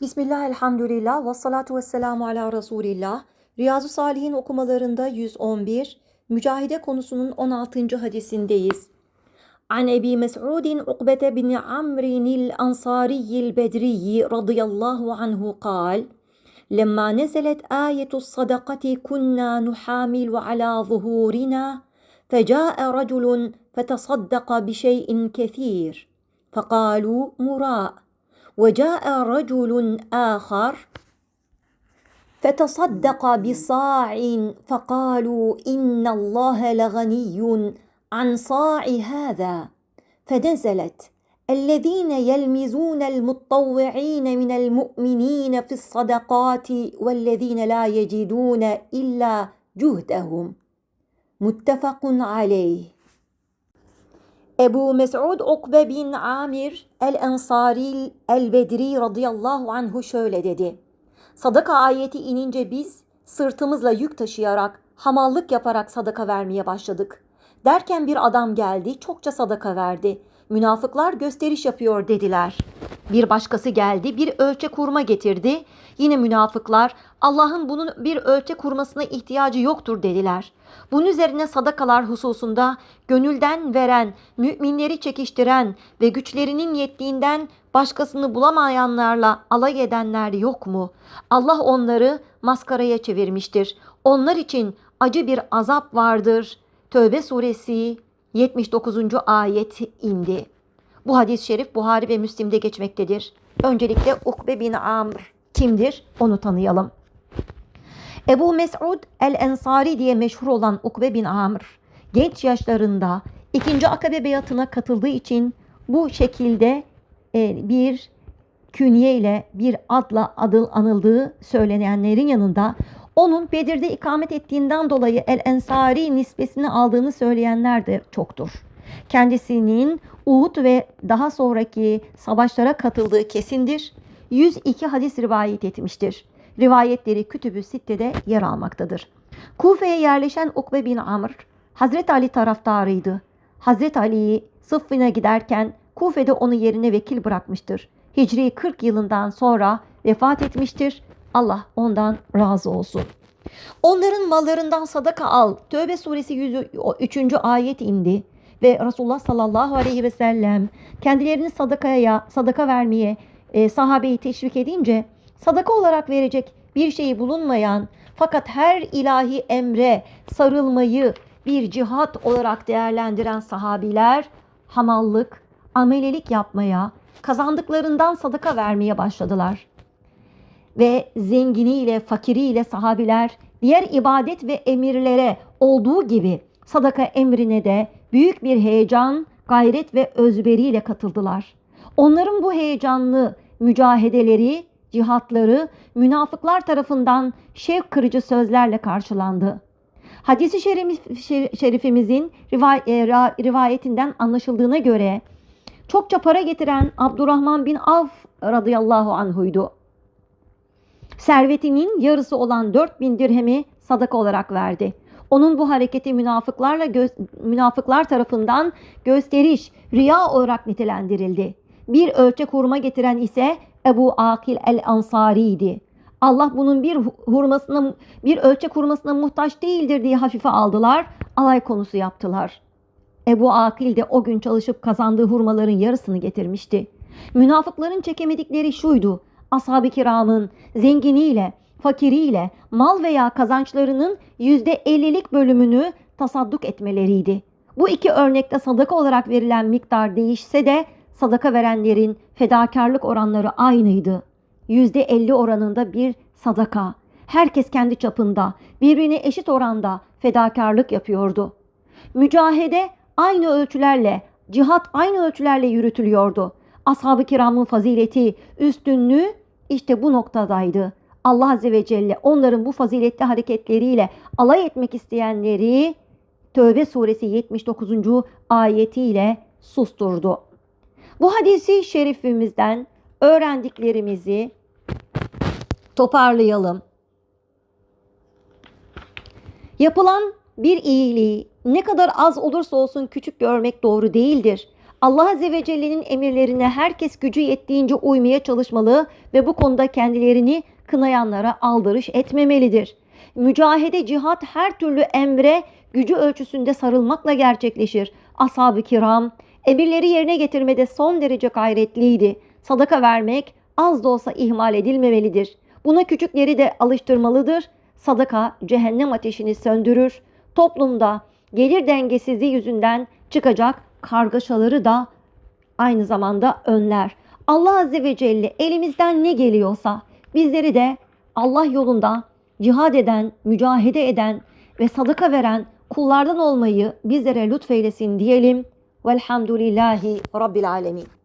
Bismillah, elhamdülillah, ve salatu ve selamu ala Resulillah. Riyazu Salihin okumalarında 111, Mücahide konusunun 16. hadisindeyiz. An Ebi Mes'udin Ukbete bin Amrinil Ansariyil Bedriyi radıyallahu anhu kal, لما نزلت آية الصدقة كنا نحامل على ظهورنا فجاء رجل فتصدق بشيء كثير فقالوا مراء وجاء رجل آخر فتصدق بصاع فقالوا إن الله لغني عن صاع هذا فنزلت الذين يلمزون المطوعين من المؤمنين في الصدقات والذين لا يجدون إلا جهدهم. متفق عليه. Ebu Mes'ud Ukbe bin Amir el-Ensari el-Bedri radıyallahu anhu şöyle dedi. Sadaka ayeti inince biz sırtımızla yük taşıyarak, hamallık yaparak sadaka vermeye başladık. Derken bir adam geldi, çokça sadaka verdi. Münafıklar gösteriş yapıyor dediler. Bir başkası geldi, bir ölçe kurma getirdi. Yine münafıklar Allah'ın bunun bir ölçe kurmasına ihtiyacı yoktur dediler. Bunun üzerine sadakalar hususunda gönülden veren, müminleri çekiştiren ve güçlerinin yettiğinden başkasını bulamayanlarla alay edenler yok mu? Allah onları maskaraya çevirmiştir. Onlar için acı bir azap vardır. Tövbe suresi 79. ayet indi. Bu hadis-i şerif Buhari ve Müslim'de geçmektedir. Öncelikle Ukbe bin Amr kimdir? Onu tanıyalım. Ebu Mes'ud el-Ensari diye meşhur olan Ukbe bin Amr genç yaşlarında ikinci akabe beyatına katıldığı için bu şekilde e, bir künye ile bir adla adıl anıldığı söylenenlerin yanında onun Bedir'de ikamet ettiğinden dolayı El Ensari nispesini aldığını söyleyenler de çoktur. Kendisinin Uhud ve daha sonraki savaşlara katıldığı kesindir. 102 hadis rivayet etmiştir. Rivayetleri Kütüb-ü Sitte'de yer almaktadır. Kufe'ye yerleşen Ukbe bin Amr, Hazreti Ali taraftarıydı. Hazreti Ali'yi Sıffin'e giderken Kufe'de onu yerine vekil bırakmıştır. Hicri 40 yılından sonra vefat etmiştir. Allah ondan razı olsun. Onların mallarından sadaka al. Tövbe suresi 103. ayet indi ve Resulullah sallallahu aleyhi ve sellem kendilerini sadakaya, sadaka vermeye e, sahabeyi teşvik edince sadaka olarak verecek bir şeyi bulunmayan fakat her ilahi emre sarılmayı bir cihat olarak değerlendiren sahabiler hamallık, amelelik yapmaya, kazandıklarından sadaka vermeye başladılar. Ve zenginiyle, fakiriyle sahabiler diğer ibadet ve emirlere olduğu gibi sadaka emrine de büyük bir heyecan, gayret ve özveriyle katıldılar. Onların bu heyecanlı mücahedeleri, cihatları münafıklar tarafından şevk kırıcı sözlerle karşılandı. Hadisi şerif, şerifimizin rivayetinden anlaşıldığına göre çokça para getiren Abdurrahman bin Avf radıyallahu anhuydu. Servetinin yarısı olan 4000 dirhemi sadaka olarak verdi. Onun bu hareketi münafıklarla gö- münafıklar tarafından gösteriş, riya olarak nitelendirildi. Bir ölçe kurma getiren ise Ebu Akil el-Ansari'ydi. Allah bunun bir hurmasına, bir ölçe kurmasına muhtaç değildir diye hafife aldılar, alay konusu yaptılar. Ebu Akil de o gün çalışıp kazandığı hurmaların yarısını getirmişti. Münafıkların çekemedikleri şuydu. Ashab-ı kiramın zenginiyle, fakiriyle mal veya kazançlarının yüzde ellilik bölümünü tasadduk etmeleriydi. Bu iki örnekte sadaka olarak verilen miktar değişse de sadaka verenlerin fedakarlık oranları aynıydı. Yüzde elli oranında bir sadaka. Herkes kendi çapında, birbirine eşit oranda fedakarlık yapıyordu. Mücahede aynı ölçülerle, cihat aynı ölçülerle yürütülüyordu. Ashab-ı kiramın fazileti, üstünlüğü işte bu noktadaydı. Allah Azze ve Celle onların bu faziletli hareketleriyle alay etmek isteyenleri Tövbe suresi 79. ayetiyle susturdu. Bu hadisi şerifimizden öğrendiklerimizi toparlayalım. Yapılan bir iyiliği ne kadar az olursa olsun küçük görmek doğru değildir. Allah Azze ve Celle'nin emirlerine herkes gücü yettiğince uymaya çalışmalı ve bu konuda kendilerini kınayanlara aldırış etmemelidir. Mücahede cihat her türlü emre gücü ölçüsünde sarılmakla gerçekleşir. Ashab-ı kiram emirleri yerine getirmede son derece gayretliydi. Sadaka vermek az da olsa ihmal edilmemelidir. Buna küçükleri de alıştırmalıdır. Sadaka cehennem ateşini söndürür. Toplumda gelir dengesizliği yüzünden çıkacak kargaşaları da aynı zamanda önler. Allah Azze ve Celle elimizden ne geliyorsa bizleri de Allah yolunda cihad eden, mücahede eden ve sadaka veren kullardan olmayı bizlere lütfeylesin diyelim. Velhamdülillahi Rabbil Alemin.